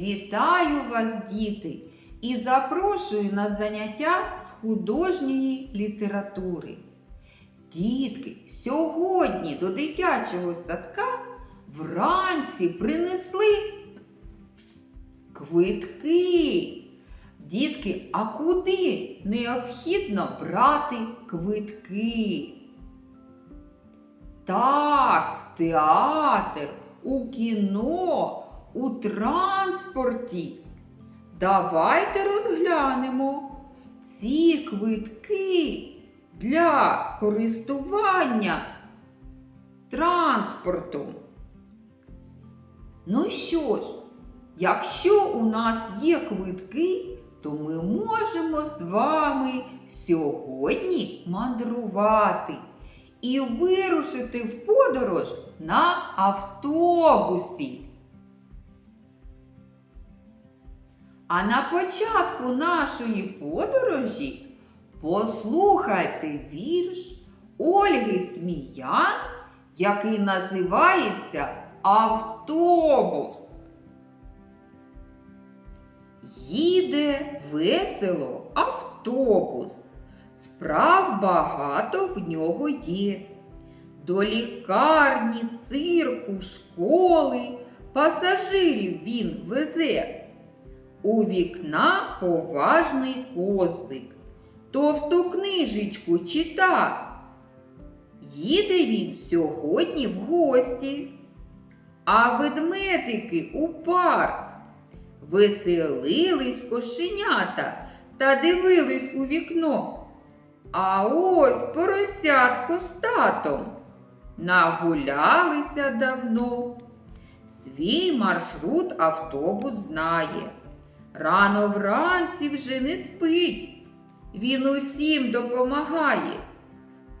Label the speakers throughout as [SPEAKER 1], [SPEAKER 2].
[SPEAKER 1] Вітаю вас, діти, і запрошую на заняття з художньої літератури. Дітки, сьогодні до дитячого садка вранці принесли квитки. Дітки, а куди необхідно брати квитки? Так, в театр, у кіно, у транспорті. Давайте розглянемо ці квитки для користування транспортом. Ну що ж, якщо у нас є квитки, то ми можемо з вами сьогодні мандрувати і вирушити в подорож на автобусі. А на початку нашої подорожі послухайте вірш Ольги Сміян, який називається Автобус. Їде весело автобус. Справ багато в нього є. До лікарні, цирку, школи пасажирів він везе. У вікна поважний козлик, товсту книжечку чита. Їде він сьогодні в гості, а ведмедики у парк. Веселились кошенята та дивились у вікно. А ось поросятко з татом нагулялися давно. Свій маршрут автобус знає. Рано вранці вже не спить. Він усім допомагає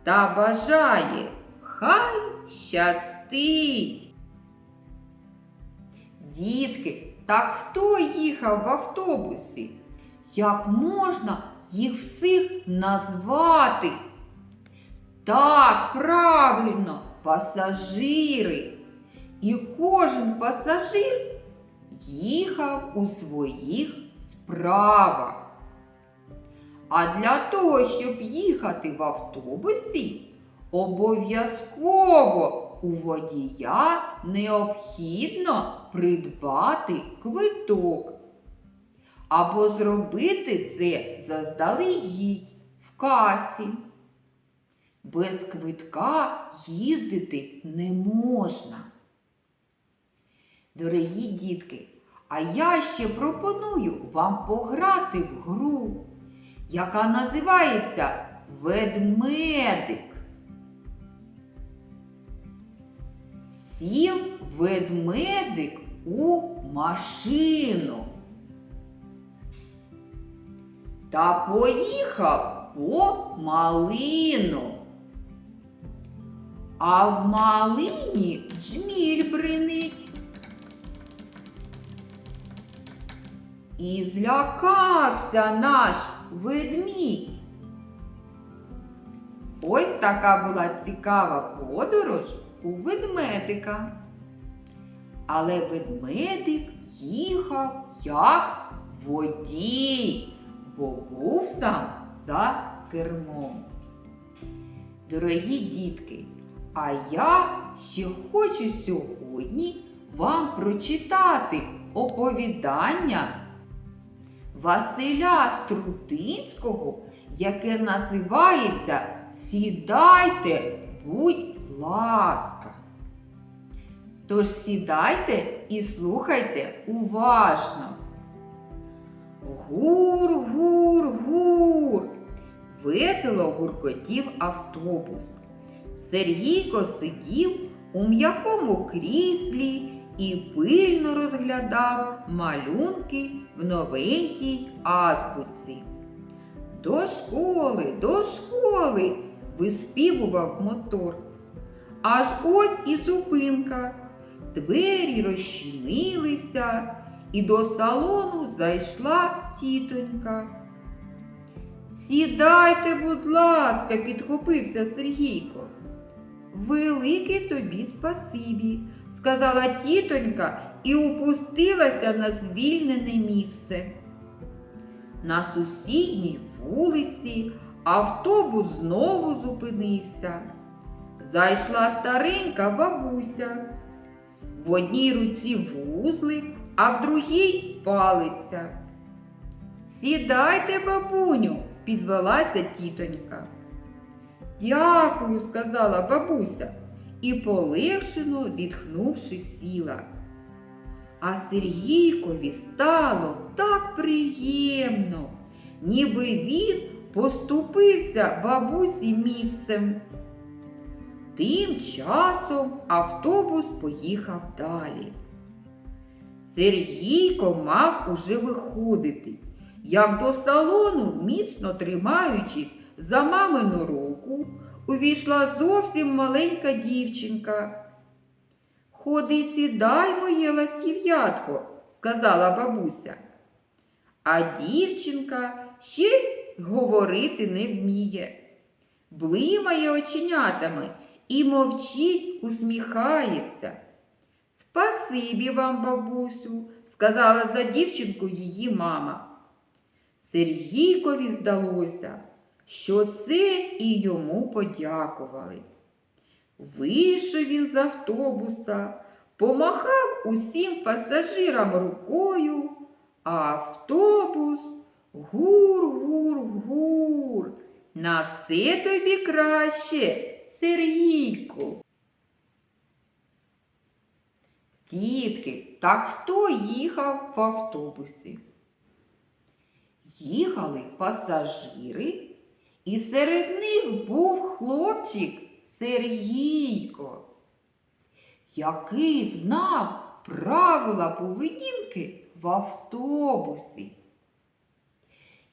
[SPEAKER 1] та бажає, хай щастить. Дітки, так хто їхав в автобусі? Як можна їх всіх назвати? Так, правильно, пасажири. І кожен пасажир їхав у своїх справах. А для того, щоб їхати в автобусі, обов'язково у водія необхідно придбати квиток або зробити це заздалегідь в касі. Без квитка їздити не можна. Дорогі дітки, а я ще пропоную вам пограти в гру, яка називається Ведмедик. Сів ведмедик у машину. Та поїхав по малину. А в малині джміль бринить. І злякався наш ведмідь. Ось така була цікава подорож у ведмедика. Але ведмедик їхав як водій, бо був сам за кермом. Дорогі дітки, а я ще хочу сьогодні вам прочитати оповідання Василя Струтинського, яке називається Сідайте, будь ласка. Тож сідайте і слухайте уважно. Гур, гур, гур. Весело гуркотів автобус. Сергійко сидів у м'якому кріслі і пильно розглядав малюнки в новенькій азбуці. До школи, до школи, виспівував мотор. Аж ось і зупинка. Двері розчинилися, і до салону зайшла тітонька. Сідайте, будь ласка, підхопився Сергійко. Велике тобі спасибі, сказала тітонька і опустилася на звільнене місце. На сусідній вулиці автобус знову зупинився. Зайшла старенька бабуся. В одній руці вузлик, а в другій палиця. Сідайте, бабуню, підвелася тітонька. Дякую, сказала бабуся і полегшено зітхнувши сіла. А Сергійкові стало так приємно, ніби він поступився бабусі місцем. Тим часом автобус поїхав далі. Сергійко мав уже виходити, як до салону, міцно тримаючись за мамину руку, увійшла зовсім маленька дівчинка. Ходи, сідай, моє ластів'ятко, сказала бабуся. А дівчинка ще говорити не вміє. Блимає оченятами і мовчить, усміхається. Спасибі вам, бабусю, сказала за дівчинку її мама. Сергійкові здалося, що це і йому подякували. Вийшов він з автобуса, помахав усім пасажирам рукою, а автобус гур-гур-гур. На все тобі краще, Сергійку. Дітки, та хто їхав в автобусі? Їхали пасажири, і серед них був хлопчик Сергійко, який знав правила поведінки в автобусі.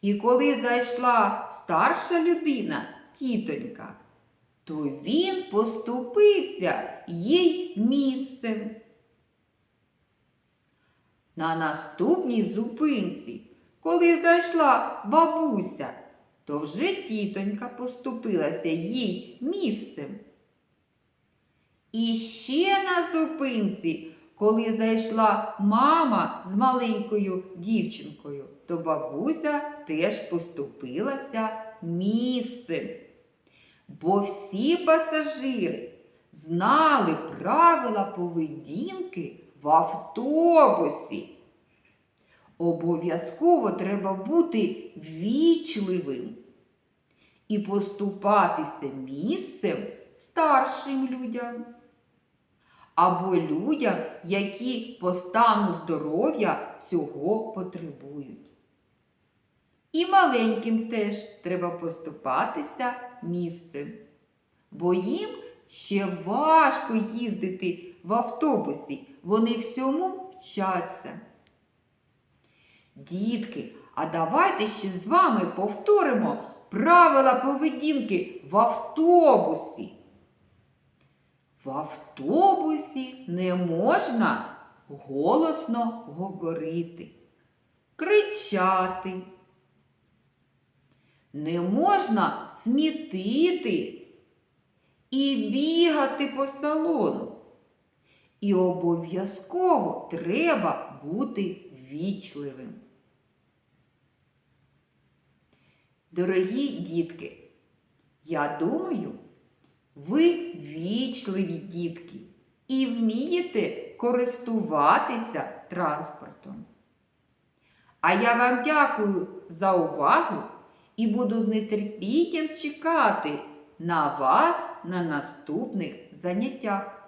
[SPEAKER 1] І коли зайшла старша людина, тітонька, то він поступився їй місцем. На наступній зупинці, коли зайшла бабуся, то вже тітонька поступилася їй місцем. І ще на зупинці, коли зайшла мама з маленькою дівчинкою, то бабуся теж поступилася місцем. Бо всі пасажири знали правила поведінки в автобусі. Обов'язково треба бути вічливим і поступатися місцем старшим людям або людям, які по стану здоров'я цього потребують. І маленьким теж треба поступатися місцем, бо їм ще важко їздити в автобусі, вони всьому вчаться. Дітки, а давайте ще з вами повторимо правила поведінки в автобусі. В автобусі не можна голосно говорити, кричати. Не можна смітити і бігати по салону. І обов'язково треба бути вічливим. Дорогі дітки, я думаю, ви вічливі дітки і вмієте користуватися транспортом. А я вам дякую за увагу і буду з нетерпінням чекати на вас на наступних заняттях.